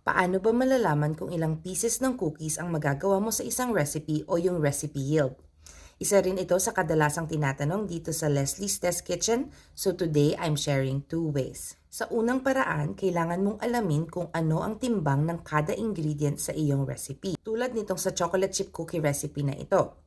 Paano ba malalaman kung ilang pieces ng cookies ang magagawa mo sa isang recipe o yung recipe yield? Isa rin ito sa kadalasang tinatanong dito sa Leslie's Test Kitchen, so today I'm sharing two ways. Sa unang paraan, kailangan mong alamin kung ano ang timbang ng kada ingredient sa iyong recipe. Tulad nitong sa chocolate chip cookie recipe na ito.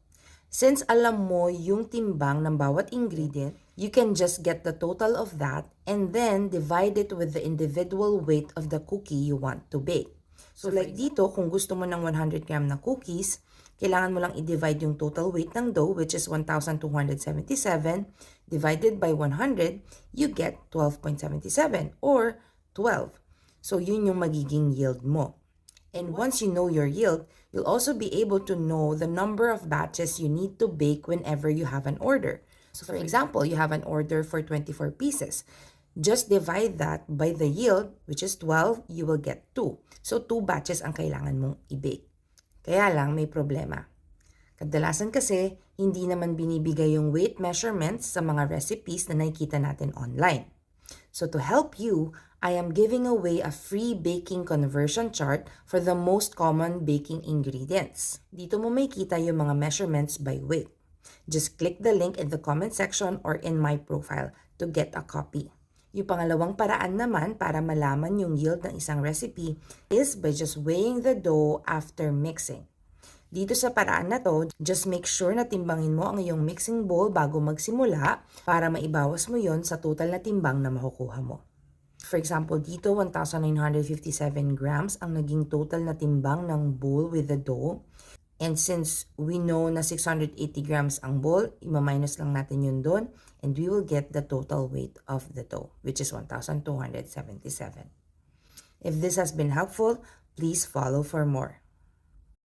Since alam mo yung timbang ng bawat ingredient, you can just get the total of that and then divide it with the individual weight of the cookie you want to bake. So like dito, kung gusto mo ng 100 gram na cookies, kailangan mo lang i-divide yung total weight ng dough which is 1,277 divided by 100, you get 12.77 or 12. So yun yung magiging yield mo. And once you know your yield, you'll also be able to know the number of batches you need to bake whenever you have an order. So for example, you have an order for 24 pieces. Just divide that by the yield, which is 12, you will get 2. So 2 batches ang kailangan mong i-bake. Kaya lang may problema. Kadalasan kasi, hindi naman binibigay yung weight measurements sa mga recipes na nakikita natin online. So to help you, I am giving away a free baking conversion chart for the most common baking ingredients. Dito mo may kita yung mga measurements by weight. Just click the link in the comment section or in my profile to get a copy. Yung pangalawang paraan naman para malaman yung yield ng isang recipe is by just weighing the dough after mixing. Dito sa paraan na to, just make sure na timbangin mo ang iyong mixing bowl bago magsimula para maibawas mo yon sa total na timbang na makukuha mo. For example, dito 1,957 grams ang naging total na timbang ng bowl with the dough. And since we know na 680 grams ang bowl, ima-minus lang natin yun doon and we will get the total weight of the dough, which is 1,277. If this has been helpful, please follow for more.